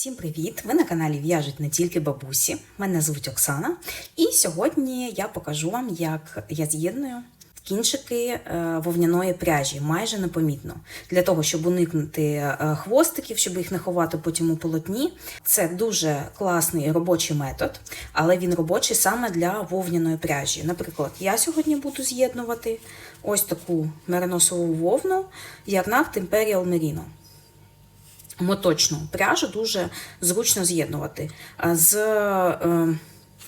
Всім привіт! Ви на каналі В'яжуть не тільки бабусі. Мене звуть Оксана. І сьогодні я покажу вам, як я з'єдную кінчики е, вовняної пряжі майже непомітно. Для того, щоб уникнути е, хвостиків, щоб їх не ховати потім у полотні. Це дуже класний робочий метод, але він робочий саме для вовняної пряжі. Наприклад, я сьогодні буду з'єднувати ось таку мериносову вовну Ярнард Imperial Merino моточну пряжу дуже зручно з'єднувати. З е,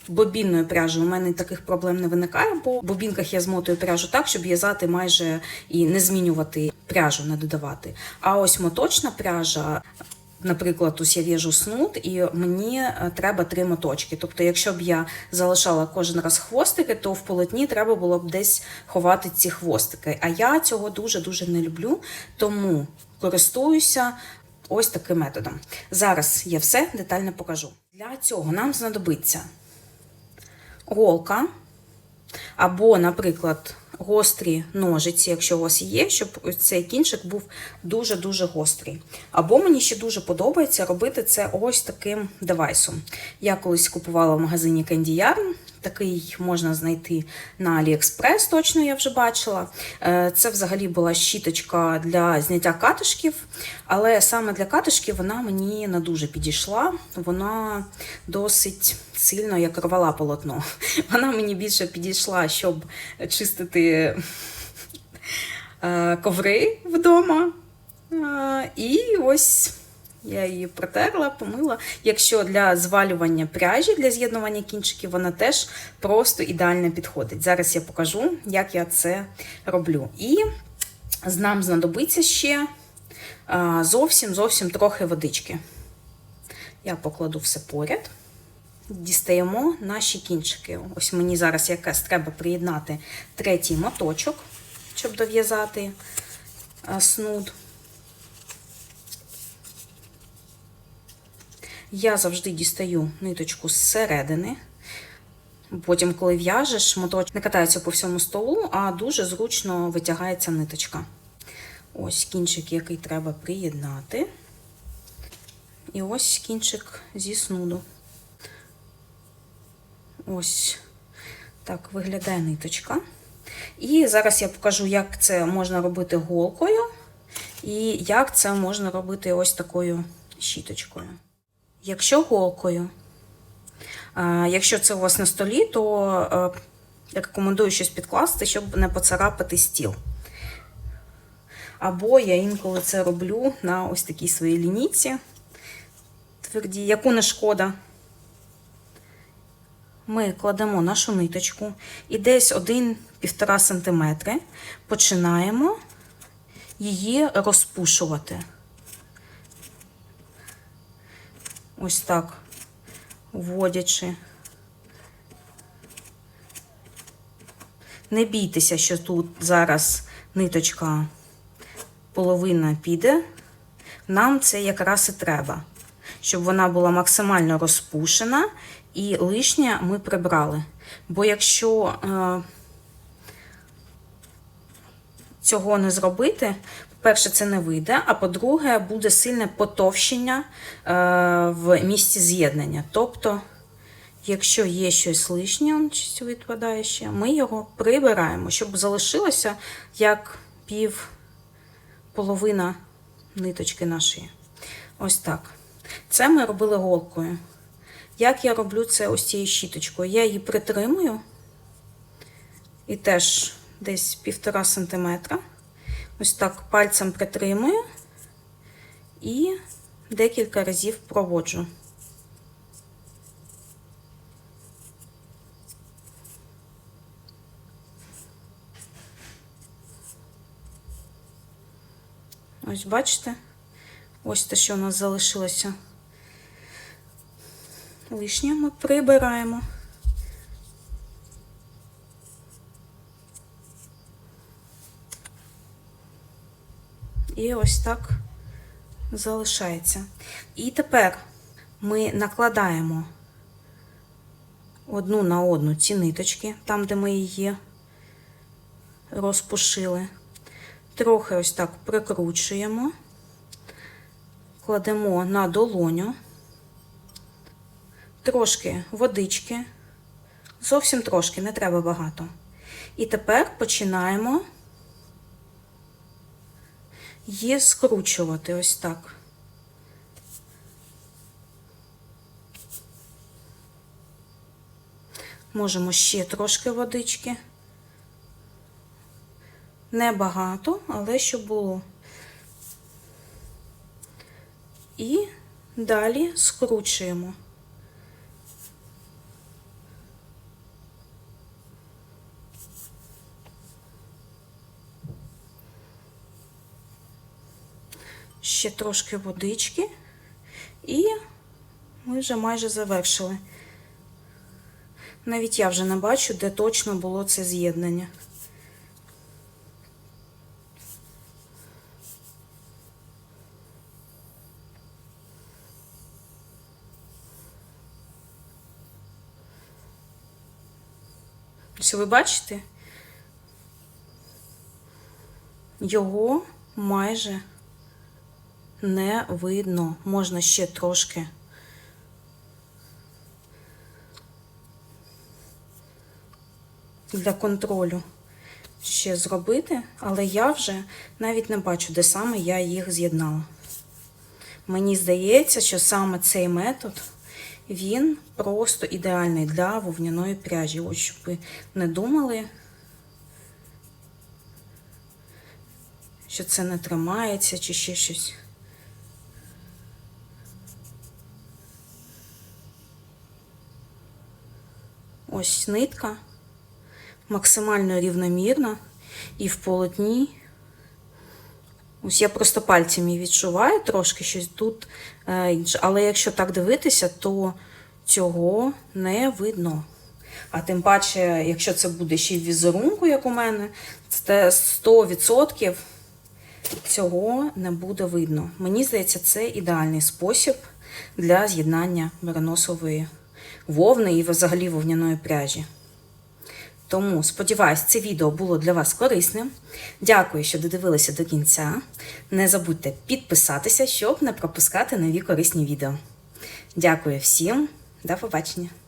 бобінною пряжею у мене таких проблем не виникає, бо в бобінках я змотую пряжу так, щоб в'язати майже і не змінювати пряжу, не додавати. А ось моточна пряжа. Наприклад, ось я в'яжу снуд, і мені е, треба три моточки. Тобто, якщо б я залишала кожен раз хвостики, то в полотні треба було б десь ховати ці хвостики. А я цього дуже-дуже не люблю, тому користуюся ось таким методом. Зараз я все детально покажу. Для цього нам знадобиться голка, або, наприклад, гострі ножиці, якщо у вас є, щоб цей кінчик був дуже-дуже гострий. Або мені ще дуже подобається робити це ось таким девайсом. Я колись купувала в магазині Candy Yarn, Такий можна знайти на AliExpress, точно я вже бачила. Е, Це взагалі була щіточка для зняття катишків, але саме для катишків вона мені не дуже підійшла. Вона досить сильно як рвала полотно. Вона мені більше підійшла, щоб чистити е, коври вдома. Е, І ось. Я її протерла, помила. Якщо для звалювання пряжі, для з'єднування кінчиків, вона теж просто ідеально підходить. Зараз я покажу, як я це роблю. І нам знадобиться ще зовсім зовсім трохи водички. Я покладу все поряд. Дістаємо наші кінчики. Ось мені зараз якраз треба приєднати третій моточок, щоб дов'язати снуд. Я завжди дістаю ниточку зсередини. Потім, коли в'яжеш, моточок не катається по всьому столу, а дуже зручно витягається ниточка. Ось кінчик, який треба приєднати. І ось кінчик зі снуду. Ось так виглядає ниточка. І зараз я покажу, як це можна робити голкою, і як це можна робити ось такою щіточкою. Якщо голкою, якщо це у вас на столі, то я рекомендую щось підкласти, щоб не поцарапати стіл. Або я інколи це роблю на ось такій своїй лінійці твердій, яку не шкода. Ми кладемо нашу ниточку і десь 1-1,5 см починаємо її розпушувати. Ось так вводячи. Не бійтеся, що тут зараз ниточка половина піде. Нам це якраз і треба, щоб вона була максимально розпушена і лишнє ми прибрали. Бо якщо е, цього не зробити, Перше, це не вийде, а по-друге, буде сильне потовщення е, в місці з'єднання. Тобто, якщо є щось лишнє, щось відпадає ми його прибираємо, щоб залишилося як пів половина ниточки нашої. Ось так. Це ми робили голкою. Як я роблю це ось цією щіточкою? Я її притримую і теж десь півтора сантиметра. Ось так пальцем притримую і декілька разів проводжу. Ось бачите? Ось те, що у нас залишилося. Лишнє ми прибираємо. І ось так залишається. І тепер ми накладаємо одну на одну ці ниточки, там, де ми її розпушили. Трохи ось так прикручуємо, кладемо на долоню трошки водички, зовсім трошки, не треба багато. І тепер починаємо її скручувати ось так. Можемо ще трошки водички. Небагато, але щоб було. І далі скручуємо. Ще трошки водички, і ми вже майже завершили. Навіть я вже не бачу, де точно було це з'єднання. Ось ви бачите? Його майже не видно. Можна ще трошки. Для контролю ще зробити, але я вже навіть не бачу, де саме я їх з'єднала. Мені здається, що саме цей метод він просто ідеальний для вовняної пряжі. Ось щоб ви не думали, що це не тримається чи ще щось. Ось нитка максимально рівномірна і в полотні. Ось я просто пальцями відчуваю трошки щось тут е, інше. Але якщо так дивитися, то цього не видно. А тим паче, якщо це буде ще й візерунку, як у мене, це 100% цього не буде видно. Мені здається, це ідеальний спосіб для з'єднання мериносової вовни і взагалі вовняної пряжі. Тому сподіваюсь, це відео було для вас корисним. Дякую, що додивилися до кінця. Не забудьте підписатися, щоб не пропускати нові корисні відео. Дякую всім, до побачення!